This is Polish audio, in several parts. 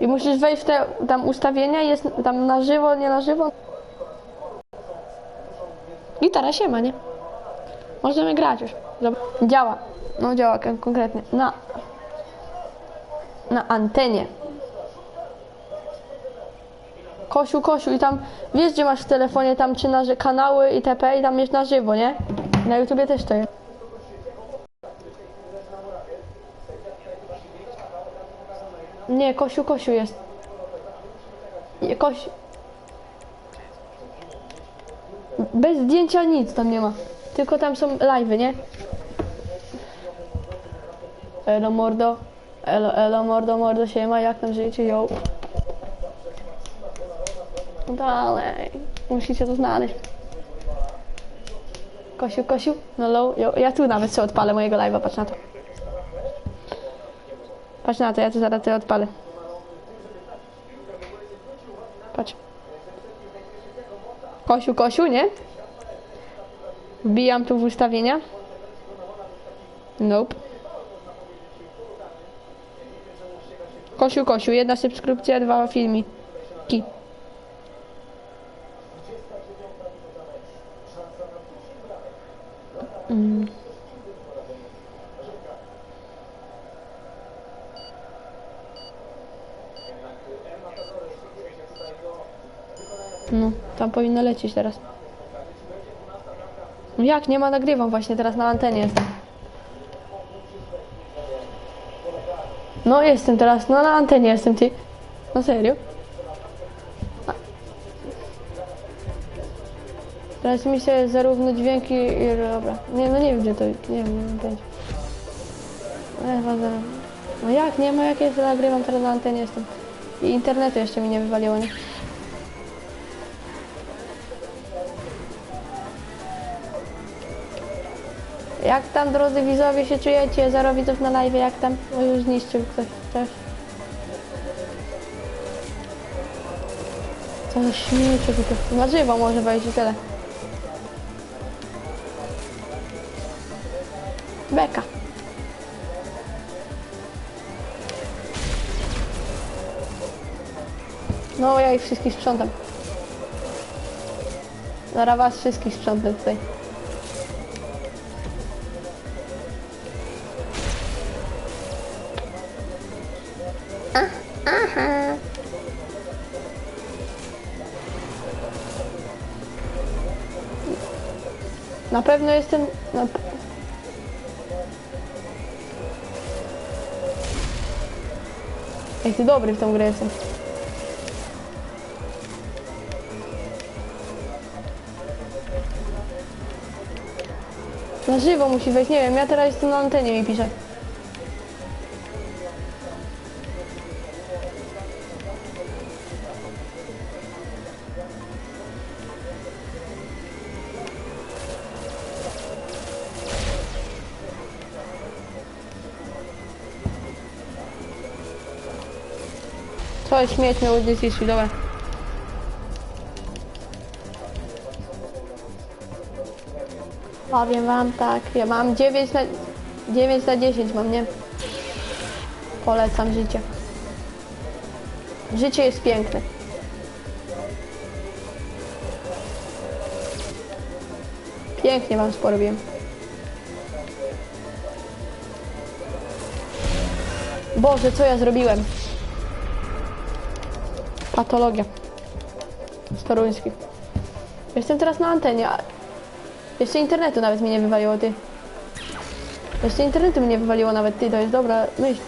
I musisz wejść w te tam ustawienia, jest tam na żywo, nie na żywo. Gitara się ma, nie? Możemy grać już. Dobra. Działa. No działa kon- konkretnie. Na, na antenie. Kosiu, Kosiu i tam, wiesz gdzie masz w telefonie tam czy na kanały itp. i tam jest na żywo, nie? Na YouTubie też to jest. Nie, Kosiu, Kosiu jest. Nie, Kosiu. Bez zdjęcia nic tam nie ma. Tylko tam są live'y, nie? Elo mordo. Elo, elo mordo, mordo siema, jak tam żyjecie, yo. No Dalej. Musicie to znaleźć. Kosiu, Kosiu, no low, yo. Ja tu nawet sobie odpalę mojego live'a, patrz na to. Patrz na to, ja tu zaraz to odpalę. Patrz. Kosiu, Kosiu, nie? Wbijam tu w ustawienia. Nope. Kosiu, Kosiu, jedna subskrypcja, dwa filmiki. Mm. No, tam powinno lecieć teraz. Jak, nie ma, nagrywam właśnie, teraz na antenie jestem. No jestem teraz, no na antenie jestem, ty. No serio? Teraz mi się zarówno dźwięki i... dobra. Nie, no nie wiem gdzie to, nie wiem, nie wiem. No, zaraz. No jak, nie ma, jak jest, nagrywam teraz na antenie jestem. I internetu jeszcze mi nie wywaliło, nie? Jak tam, drodzy widzowie, się czujecie? Zero widzów na live, jak tam? No już zniszczył ktoś też. Co za śmiecie. Na żywo może wejść i tyle. Beka. No ja ich wszystkich sprzątam. Zaraz was wszystkich sprzątnę tutaj. Na pewno jestem. Na... Ej, ty dobry w tą grę jestem. Na żywo musi wejść, nie wiem, ja teraz jestem na antenie i piszę. Co śmieć miał gdzieś jeśli, dobra. Powiem wam tak, ja mam 9 na 9 na 10 mam, nie? Polecam życie. Życie jest piękne. Pięknie wam sporobiłem. Boże, co ja zrobiłem? Patologia. Toruński. Jestem teraz na antenie, a jeszcze internetu nawet mnie nie wywaliło, ty. Jeszcze internetu mnie wywaliło nawet, ty, to jest dobra myśl.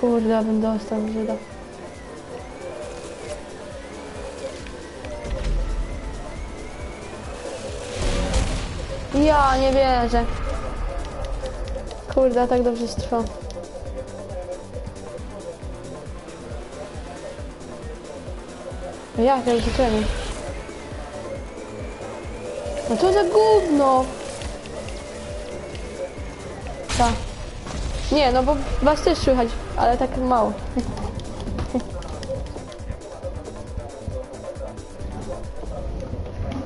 Kurde, bym dostał Żyda. Ja nie wierzę. Kurde, tak dobrze strwał. Jak ja uciekłem? No to za gówno! Ta. Nie, no bo was też słychać, ale tak mało.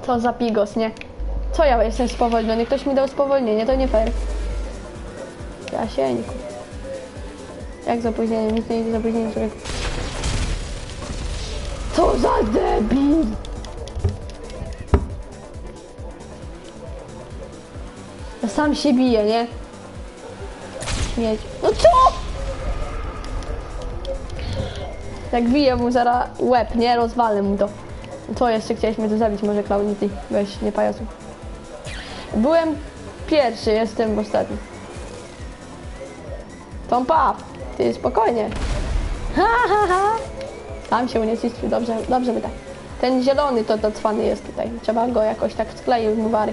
To za pigos, nie? Co ja jestem spowolniony? Ktoś mi dał spowolnienie, to nie fair. Jasieńku. Jak zapóźnienie? Nic nie idzie zapóźnienie człowiek. Co za debil! Sam się bije, nie? Śmieć. No co? Jak biję mu zaraz łeb, nie? Rozwalę mu to. Co jeszcze chcieliśmy tu zabić? Może Clownity? Weź, nie pajacu. Byłem pierwszy, jestem ostatni. Tompa! Ty spokojnie. Ha, ha, ha. Tam się unicestwił, dobrze, dobrze tak. Ten zielony to, to cwany jest tutaj. Trzeba go jakoś tak skleić w wary.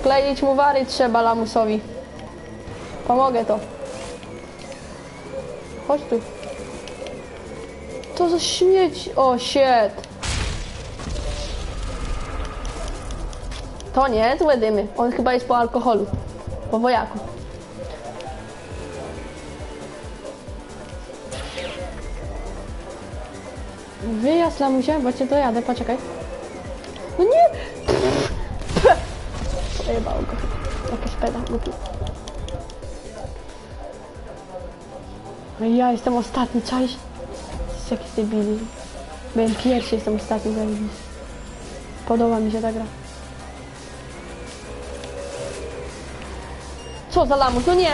Skleić mu wary trzeba lamusowi. Pomogę to. Chodź tu. To za śmieć. O, shit. To nie złe dymy. On chyba jest po alkoholu. Po wojaku. Wyjazd lamusie, bo cię dojadę, poczekaj. No nie! Pojebało go. Jakaś peda, głupi. No ja jestem ostatni, czaisz? Jest jakiś debilizm. Byłem pierwszy, jestem ostatni, zajebiście. Podoba mi się ta gra. Co za lamus? No nie!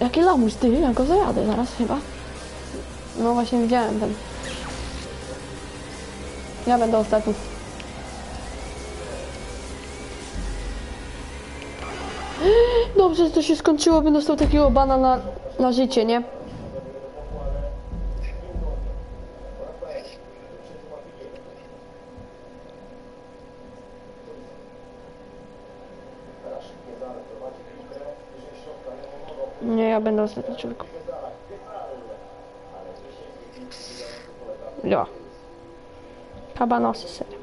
Jaki lamus, ty? Ja go zajadę zaraz chyba. No właśnie widziałem ten. Ja będę ostatni. Dobrze, to się skończyło, bym dostał takiego bana na, na życie, nie? Nie, ja będę ostatni człowiek. Ja. Kabanosy serio.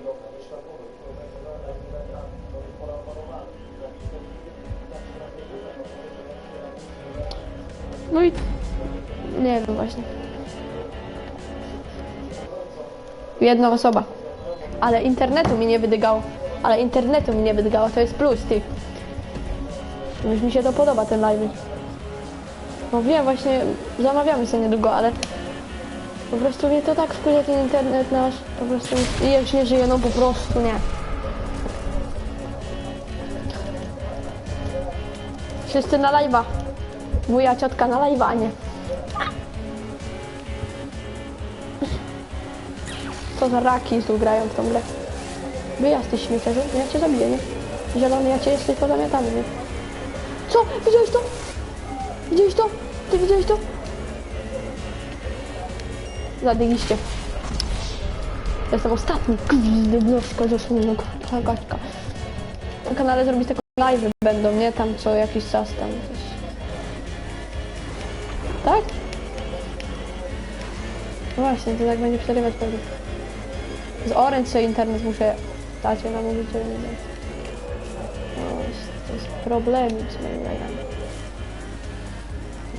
No i nie wiem właśnie. Jedna osoba. Ale internetu mi nie wydygało. Ale internetu mi nie wydygało, to jest plus, ty. Już mi się to podoba, ten live. No wiem, właśnie zamawiamy sobie niedługo, ale po prostu mnie to tak wkurza ten internet nasz. Po prostu i jak nie żyje, no po prostu nie. Wszyscy na live'a. Wuja, ciotka na live'a, a nie. Co za raki tu grają w tą grę. Wyjazd ty śmieciarzu, ja cię zabiję, nie? Zielony, ja cię jesteś pozamiatany, nie? Co? Widziałeś to? Widziałeś to? Ty widziałeś to? Zadyliście. Jestem ostatni. Gwizdy, bluzka, zasłonę, gaćka. Na kanale zrobić takie live będą, nie? Tam co jakiś czas tam coś. Tak? No Właśnie, to tak będzie przerywać pewnie. Z Orange sobie internet muszę dać, ja namówić, żeby nie było. No, to jest problemik z moim live'em.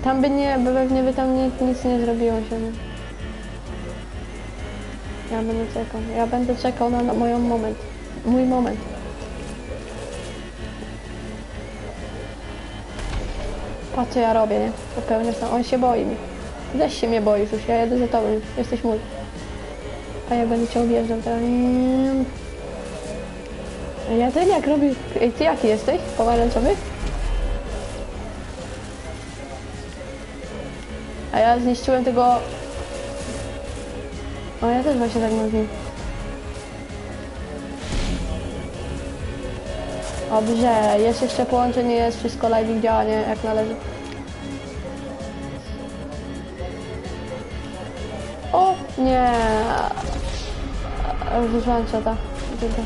Tam by nie, by pewnie by tam nic, nic nie zrobiło się. nie? Ja będę czekał. Ja będę czekał na, na moją moment. Mój moment. Patrz co ja robię, nie? Popełnię sam. On się boi mnie. Weź się mnie boisz już, ja jedę za tobą. Jesteś mój. A ja będę cię objeżdżał teraz. A Ja ten jak robi... Ej, ty jaki jesteś? Pomarańczowy? A ja zniszczyłem tego... O, ja też właśnie tak nim. Dobrze, jest jeszcze połączenie, jest wszystko live działa, nie? Jak należy. O, nie. Wyłącza ta. Dobra.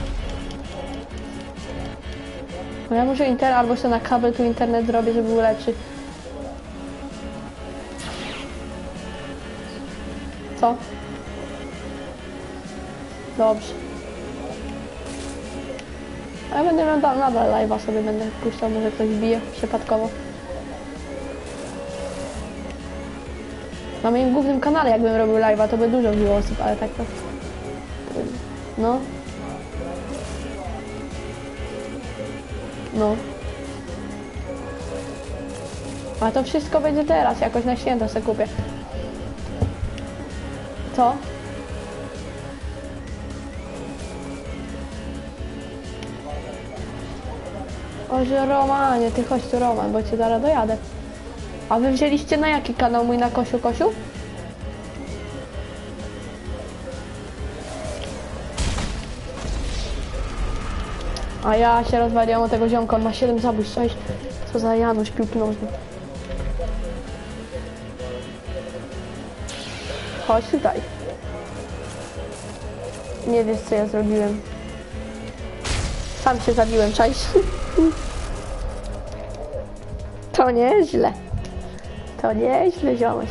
No ja muszę internet, albo sobie na kabel tu internet zrobię, żeby był lepszy. Co? Dobrze. A ja będę miał da- nadal live'a sobie będę puszczał, może ktoś bije przypadkowo. Na moim głównym kanale jakbym robił live'a, to by dużo było osób, ale tak to... No. No. A to wszystko będzie teraz, jakoś na święto sobie kupię. Co? O, że Romanie, ty chodź tu Roman, bo cię zaraz dojadę. A wy wzięliście na jaki kanał mój na Kosiu Kosiu? A ja się rozwaliłam o tego ziomka, on ma 7 zabójstw, cześć. Co za Janusz piłki nożnej. Chodź tutaj. Nie wiesz co ja zrobiłem. Sam się zabiłem, cześć. To nieźle. To nieźle, ziomuś.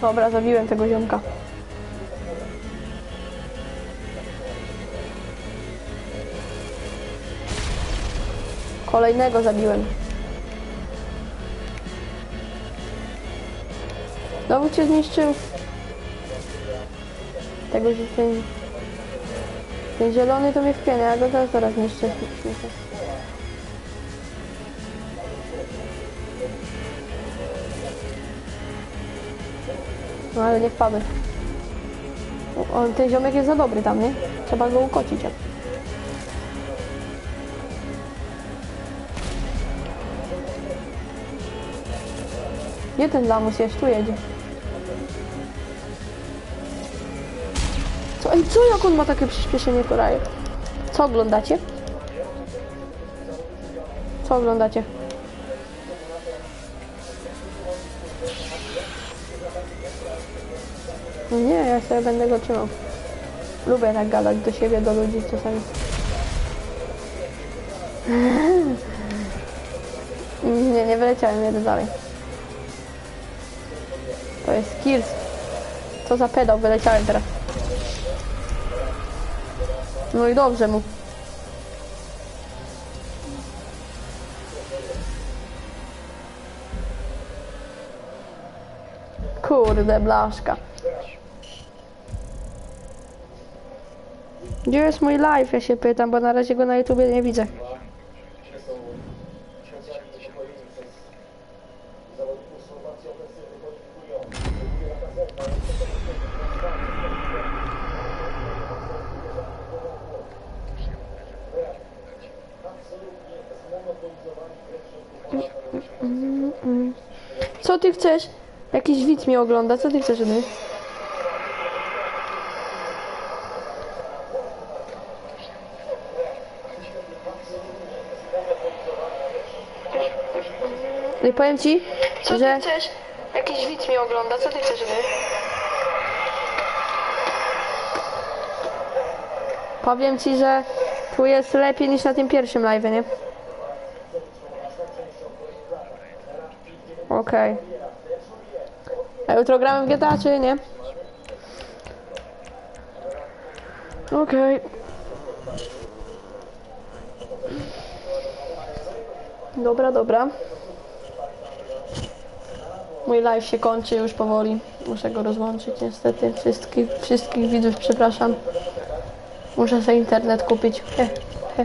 Dobra, zabiłem tego ziomka. Kolejnego zabiłem. Znowu cię zniszczył. Tego, że ten... Ten zielony to mnie wpienia, ja go teraz zaraz niszczę. No ale nie On, ten ziomek jest za dobry tam, nie? Trzeba go ukocić. jak- Gdzie ten lamus jest? Tu jedzie. Co? Ej, co jak on ma takie przyspieszenie korajek? Co oglądacie? Co oglądacie? No nie, ja sobie będę go trzymał. Lubię tak gadać do siebie, do ludzi czasami. Nie, nie wyleciałem, jedę dalej. To jest kills. Co za pedał, wyleciałem teraz. No i dobrze mu. Kurde, blaszka. Gdzie jest mój live, ja się pytam, bo na razie go na YouTubie nie widzę. Co ty chcesz? Jakiś widz mnie ogląda, co ty chcesz ode mnie? No i powiem ci, Co że... ty chcesz? Jakiś widz mnie ogląda, co ty chcesz, żeby? Powiem ci, że tu jest lepiej niż na tym pierwszym live, nie? Okej. A jutro gramy w GTA, czy nie? Okej. Dobra, dobra. Mój live się kończy już powoli. Muszę go rozłączyć niestety. Wszystkich, wszystkich widzów przepraszam. Muszę sobie internet kupić.